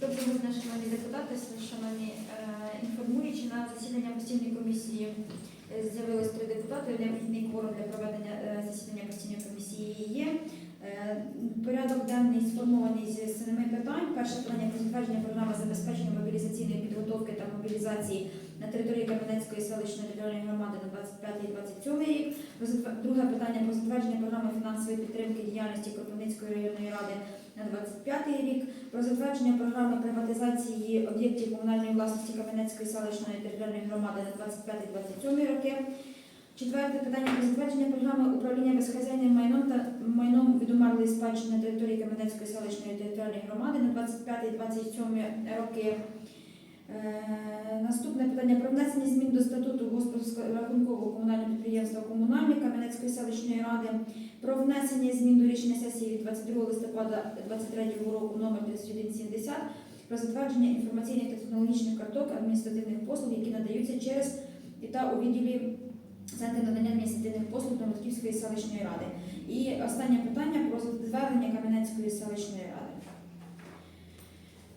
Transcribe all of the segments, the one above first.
Доброго дня, шановні депутати, шановні інформуючи, інформуючі на засідання постійної комісії е, з'явилось три депутати. Необхідний кворум для проведення е, засідання постійної комісії є. Е, Порядок денний сформований зі семи питань. Перше питання про затвердження програми забезпечення мобілізаційної підготовки та мобілізації на території Кам'янецької селищної територіальної громади на 25-27 рік. Друге питання про затвердження програми фінансової підтримки діяльності Кропивницької районної ради на 25 рік про затвердження програми приватизації об'єктів комунальної власності Кам'янецької селищної територіальної громади на 25-27 роки. Четверте питання про затвердження програми управління безхазяйним майном та майном відомерлої спадщини на території Кам'янецької селищної територіальної громади на 25-27 роки. Е, Наступне питання про внесення змін до статуту господарського рахункового комунального підприємства Комунальник Кам'янецької селищної ради про внесення змін до рішення сесії від 22 листопада 2023 року номер 3170 про затвердження інформаційних технологічних карток адміністративних послуг, які надаються через та у відділі Центру надання адміністративних послуг Новотківської селищної ради. І останнє питання про звернення Кам'янецької селищної ради.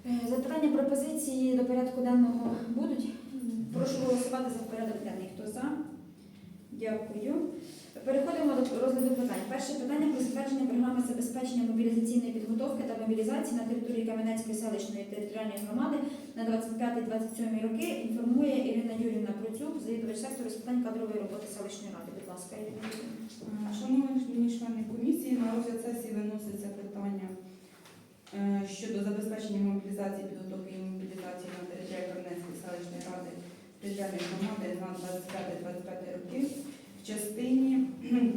Е, Запитання пропозиції до порядку денного будуть? Прошу голосувати за порядок денний. Хто за? Дякую. Переходимо до розгляду питань. Перше питання про затвердження програми забезпечення мобілізаційної підготовки та мобілізації на території Кам'янецької селищної територіальної громади на 25-27 роки. Інформує Ірина Юрівна Процюк, завідувач сектору з питань кадрової роботи селищної ради. Будь ласка, Ірина Юрівна. Шановні члени комісії, на розгляд сесії виноситься питання щодо забезпечення мобілізації, підготовки і мобілізації на території Кам'янецької селищної ради територіальної громади на 25-25 роки в частині, е,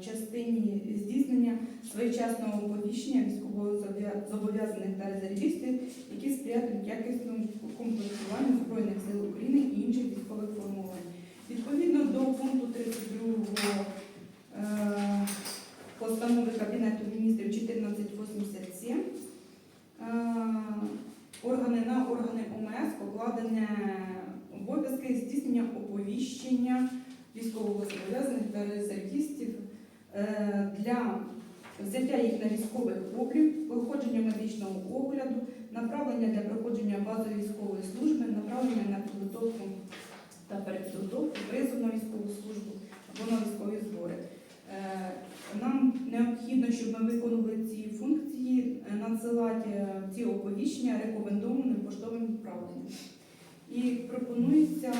в частині здійснення своєчасного оповіщення військовозобов'язаних та резервістів, які сприятимуть якісному комплектуванню Збройних сил України і інших військових формувань. Відповідно до пункту 32 е, постанови Кабінету міністрів 1487 ОМС покладені обов'язки здійснення оповіщення військовозобов'язаних та резервістів е, для взяття їх на військовий облік, проходження медичного огляду, направлення для проходження базової військової служби, направлення на підготовку та перепідготовку, призов на військову службу або на військові збори. Е, Нам необхідно, щоб ми виконували ці функції, е, надсилати е, ці оповіщення рекомендованим поштовим відправленням. І пропонується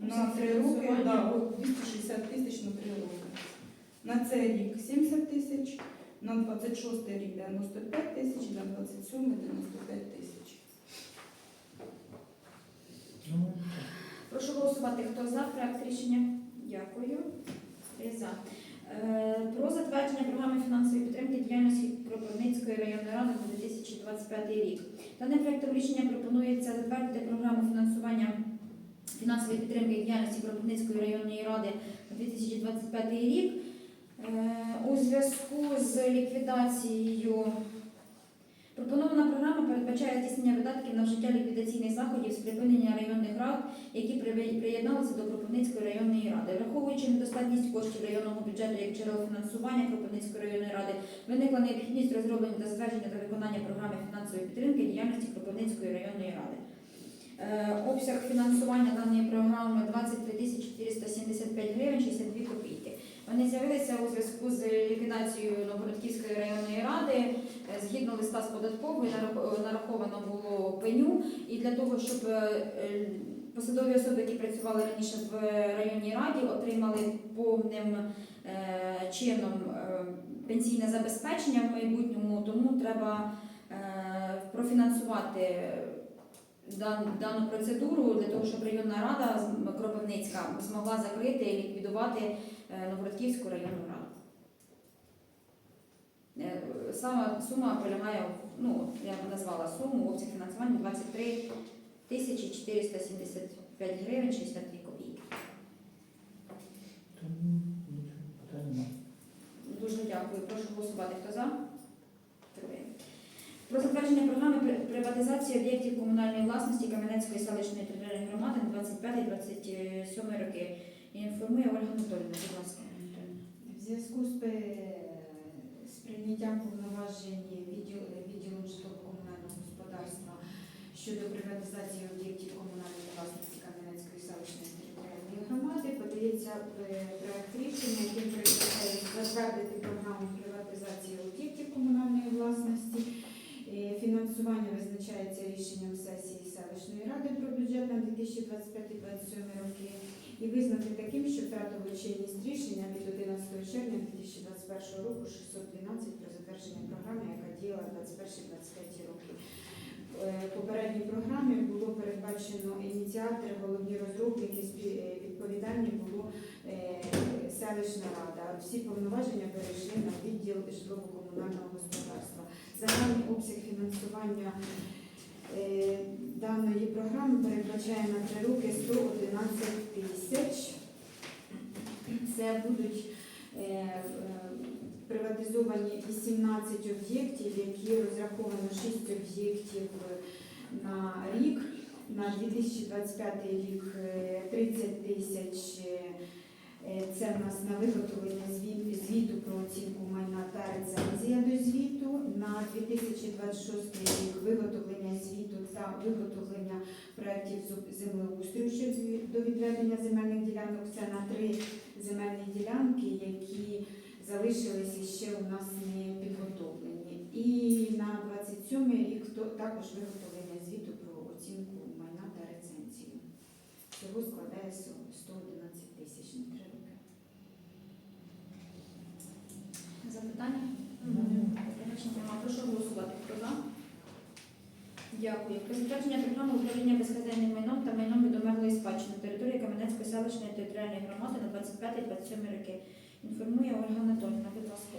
на три роки да, 260 тисяч на три роки. На цей рік 70 тисяч, на 26 рік 95 тисяч, на 27 95 тисяч. Прошу голосувати. Хто за проект рішення? Дякую. Три за. Е, Про затвердження програми фінансової підтримки діяльності Кропивницької районної ради на 2025 рік. Даним проєктом рішення пропонується затвердити програму фінансування фінансової підтримки діяльності Кропивницької районної ради на 2025 рік. Е, У зв'язку з ліквідацією пропонована програма передбачає здійснення видатків на вжиття ліквідаційних заходів з припинення районних рад які приєдналися до Кропивницької районної ради. Враховуючи недостатність коштів районного бюджету як джерел фінансування Кропивницької районної ради, виникла необхідність розроблення та затвердження та виконання програми фінансової підтримки діяльності Кропивницької районної ради. Е, обсяг фінансування даної програми 23 475 гривень 62 копійки. Вони з'явилися у зв'язку з ліквідацією Новгородківської районної ради. Е, Згідно листа з податкової нарах- нараховано було пеню, і для того, щоб е, е, посадові особи, які працювали раніше в районній раді, отримали повним е, чином е, пенсійне забезпечення в майбутньому, тому треба е, профінансувати дану процедуру для того, щоб районна рада Кропивницька змогла закрити і ліквідувати е, Новгородківську районну раду. Е, Сама сума полягає, ну, я б назвала суму, обсяг фінансування 23 тисячі 475 гривень 62 копійки. Дуже дякую. Прошу голосувати. Хто за? Про затвердження програми приватизації об'єктів комунальної власності Кам'янецької селищної територіальної громади на 25-27 роки. Інформує Ольга Анатолійовна. Будь ласка. В зв'язку з прийняттям повноважень відділ- відділом житлово-комунального господарства щодо приватизації об'єктів комунальної власності Кам'янецької селищної територіальної громади подається е, проект рішення, яким передбачає затвердити програму приватизації об'єктів комунальної власності. Е, Фінансування визначається рішенням сесії селищної ради про бюджет на 2025-2027 роки і визнати таким, що втратило чинність рішення від 11 червня 2021 року 612 про затвердження програми, яка діяла 21-25 роки. Е, В попередній програмі було передбачено ініціатори, головні розробники, е, відповідальні було е, селищна рада. Всі повноваження перейшли на відділ житлово-комунального господарства. Загальний обсяг фінансування даної програми передбачає на три роки 111 тисяч. Це будуть приватизовані 18 об'єктів, які розраховано 6 об'єктів на рік. На 2025 рік е, 30 тисяч. е, е, Це в нас на виготовлення зві- звіту про оцінку майна та рецензія до звіту. На 2026 рік виготовлення звіту та виготовлення проєктів землеустрою щодо до відведення земельних ділянок. Це на три земельні ділянки, які залишилися ще у нас не підготовлені. І на 27 рік також виготовлення звіту про оцінку майна та рецензію. Всього складає 111 тисяч на три роки. Запитання? Нема. Прошу голосувати. Хто за? Дякую. Про затвердження програми управління безхазяйним майном та майном відомерлої спадщини території Кам'янецької селищної територіальної громади на 25-27 роки. Інформує Ольга Анатольовна. Будь ласка.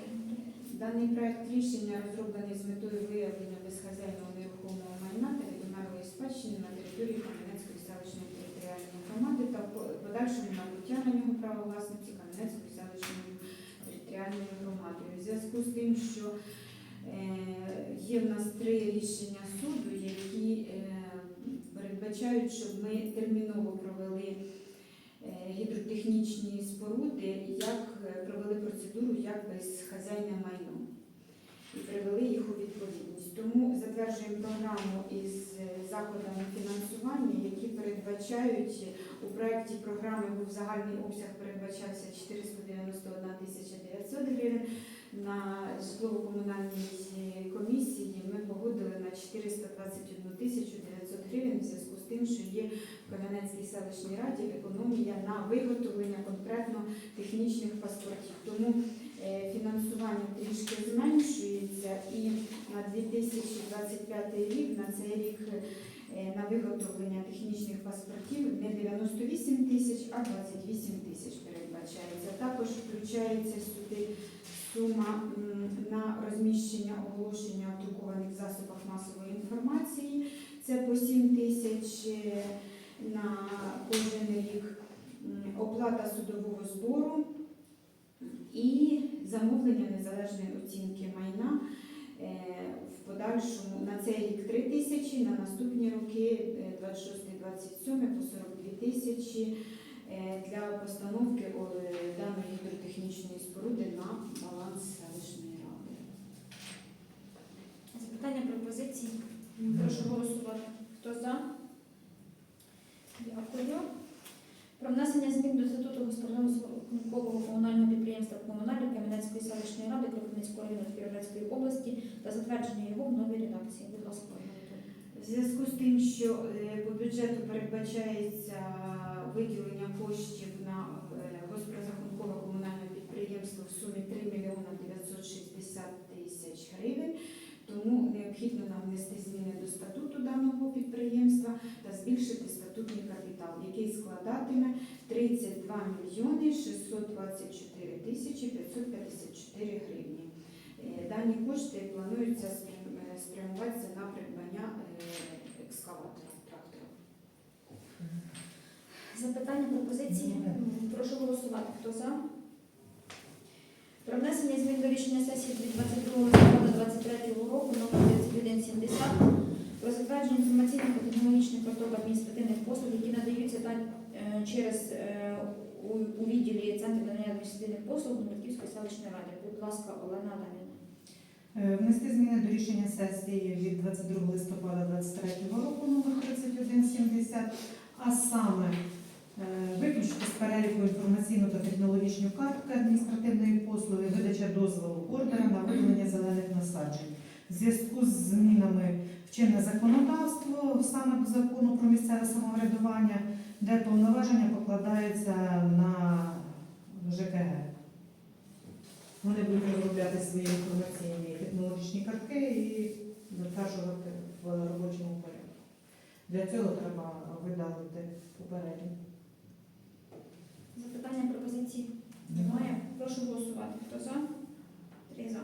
Даний проект рішення розроблений з метою виявлення безхазяйного нерухомого майна та відомерлої спадщини на території Кам'янецької селищної територіальної громади та подальшому набуття на нього права власності Кам'янецької селищної територіальної громади. У зв'язку з тим, що е, є в нас три рішення суду, які е, передбачають, щоб ми терміново провели гідротехнічні споруди, як е, провели процедуру як безхазяйне майно і привели їх у відповідність. Тому затверджуємо програму із е, заходами фінансування, які передбачають е, у проєкті програми був загальний обсяг передбачався 491 тисяча 900 гривень. На житлово-комунальній е, комісії ми погодили на 421 тисячу 900 гривень тим, що є в Кам'янецькій селищній раді економія на виготовлення конкретно технічних паспортів. Тому е, фінансування трішки зменшується і на 2025 рік, на цей рік е, на виготовлення технічних паспортів не 98 тисяч, а 28 тисяч передбачається. Також включається сюди сума на розміщення оголошення в друкованих засобах масової інформації. Це по 7 тисяч е, на кожен рік. Оплата судового збору і замовлення незалежної оцінки майна е, в подальшому на цей рік 3 тисячі, на наступні роки е, 26-27 по 42 тисячі е, для постановки е, даної гідротехнічної споруди на баланс селищної ради. Запитання, пропозиції? Прошу голосувати. Хто за? Дякую. Про внесення змін до статуту господарського комунального підприємства комунальної Кам'янецької селищної ради Кропивницького району Кіровоградської області та затвердження його в новій редакції. Будь ласка, В зв'язку з тим, що е, по бюджету передбачається виділення коштів на е, госпрозрахункове комунальне підприємство в сумі 3 мільйона 960 тисяч гривень, тому необхідно нам внести зміни до статуту даного підприємства та збільшити статутний капітал, який складатиме 32 мільйони 624 тисячі 554 гривні. Е, Дані кошти плануються е, спрямуватися на придбання е, екскаватора трактора. Запитання, пропозиції? Прошу голосувати. Хто за? Внесення змін до рішення сесії від 22 листопада 2023 року номер 3170 про затвердження інформаційних технологічних поток адміністративних послуг, які надаються та, е, через е, у, у відділі Центру надання адміністративних послуг Дмитрівської селищної ради. Будь ласка, Олена Адамівна. Е, Внести зміни до рішення сесії від 22 листопада 2023 року номер 3170, а саме виключити з переліку інформаційну та технологічну картку адміністративної послуги, видача дозволу ордера на видалення зелених насаджень. В зв'язку з змінами в чинне законодавство, саме до закону про місцеве самоврядування, де повноваження покладаються на ЖКГ. Вони будуть розробляти свої інформаційні і технологічні картки і затверджувати в робочому порядку. Для цього треба видалити попередньо. Запитання, пропозиції? Немає. Прошу голосувати. Хто за? Три за.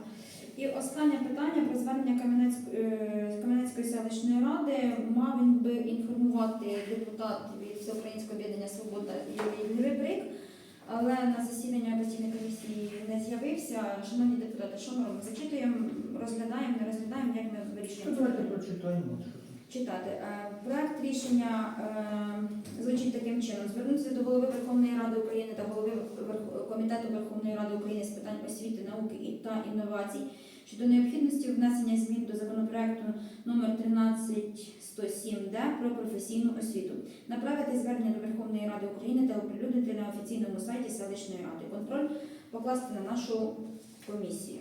І останнє питання про звернення Кам'янецької, е, Кам'янецької селищної ради. Мав він би інформувати депутат від Всеукраїнського об'єднання Свобода Юрій Грибрик, але на засідання постійної комісії не з'явився. Шановні депутати, що ми робимо? Зачитуємо, розглядаємо, не розглядаємо, як ми вирішуємо. це питання? прочитаємо. Читати. Е, Проект рішення е, звучить таким чином: звернутися до голови Верховної Ради України та голови комітету Верховної Ради України з питань освіти, науки та інновацій щодо необхідності внесення змін до законопроекту номер 13107-д про професійну освіту, направити звернення до Верховної Ради України та оприлюднити на офіційному сайті селищної ради. Контроль покласти на нашу комісію.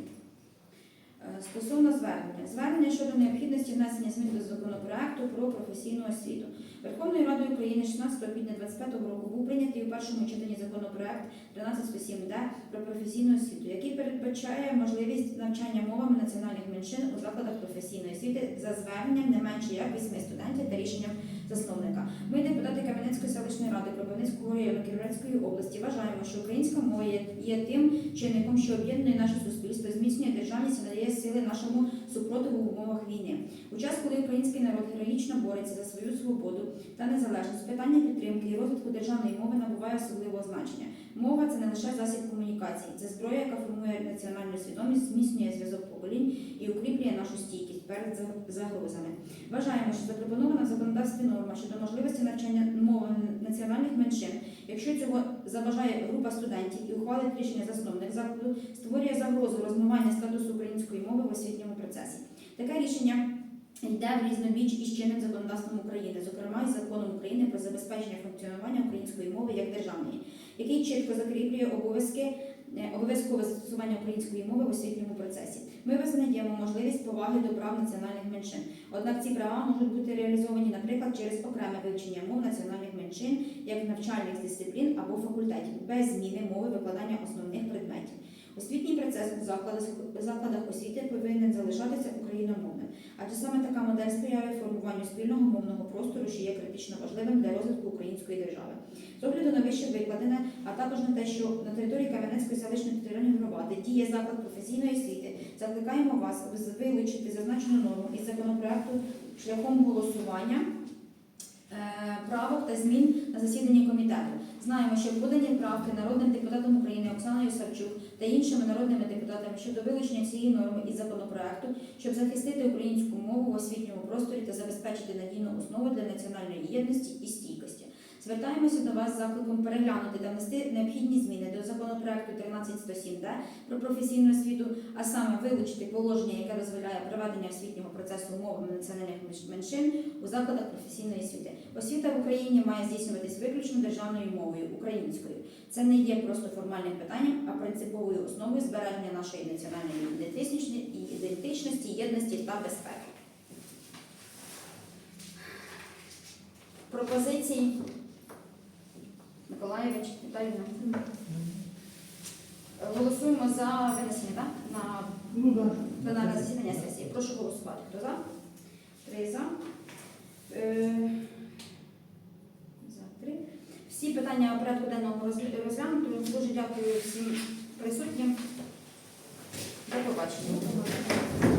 Е, Стосовно звернення, звернення щодо необхідності внесення змін до законопроекту про професійну освіту. Верховною Радою України 16 квітня 2025 року був прийнятий у першому читанні законопроект 1307-д про професійну освіту, який передбачає можливість навчання мовами національних меншин у закладах професійної освіти за зверненням не менше як 8 студентів та рішенням засновника. Ми, депутати Кам'янецької селищної ради Кропивницького району Кіровоградської області, вважаємо, що українська мова є тим чинником, що об'єднує наше суспільство, зміцнює державність і надає сили нашому супротиву в умовах війни. У час, коли український народ героїчно бореться за свою свободу та незалежність, питання підтримки і розвитку державної мови набуває особливого значення. Мова це не лише засіб комунікації, це зброя, яка формує національну свідомість, зміцнює зв'язок поколінь і укріплює нашу стійкість перед заг- загрозами. Вважаємо, що запропонована в законодавстві норма щодо можливості навчання мови національних меншин, якщо цього забажає група студентів і ухвалить рішення засновник закладу, створює загрозу розмивання статусу української мови в освітньому процесі. Таке рішення йде в різнобіч із чинним законодавством України, зокрема із законом України про забезпечення функціонування української мови як державної, який чітко закріплює обов'язки обов'язкове застосування української мови в освітньому процесі. Ми визнаємо можливість поваги до прав національних меншин. Однак ці права можуть бути реалізовані, наприклад, через окреме вивчення мов національних меншин як навчальних дисциплін або факультетів, без зміни мови викладання основних предметів. Освітній процес у закладах, закладах освіти повинен залишатися україномовним, адже саме така модель сприяє формуванню спільного мовного простору, що є критично важливим для розвитку української держави. З огляду на вище викладене, а також на те, що на території Кам'янецької селищної територіальної громади діє заклад професійної освіти, закликаємо вас вилучити зазначену норму із законопроекту шляхом голосування. е, Правок та змін на засіданні комітету. Знаємо, що подані правки народним депутатом України Оксаною Савчук та іншими народними депутатами щодо вилучення цієї норми із законопроекту, щоб захистити українську мову в освітньому просторі та забезпечити надійну основу для національної єдності і стійкості. Звертаємося до вас з закликом переглянути та внести необхідні зміни до законопроекту 13107-д про професійну освіту, а саме вилучити положення, яке дозволяє проведення освітнього процесу мовами національних меншин у закладах професійної освіти. Освіта в Україні має здійснюватись виключно державною мовою українською. Це не є просто формальним питанням, а принциповою основою збереження нашої національної ідентичності, єдності та безпеки. Пропозиції Миколаєвич, Віталіна. Голосуємо за винесення так? на Ну пленарне засідання сесії. Прошу голосувати. Хто за? Три за. Е, За три. Всі питання порядку денного розгля- розглянуто. Дуже дякую всім присутнім. До побачення.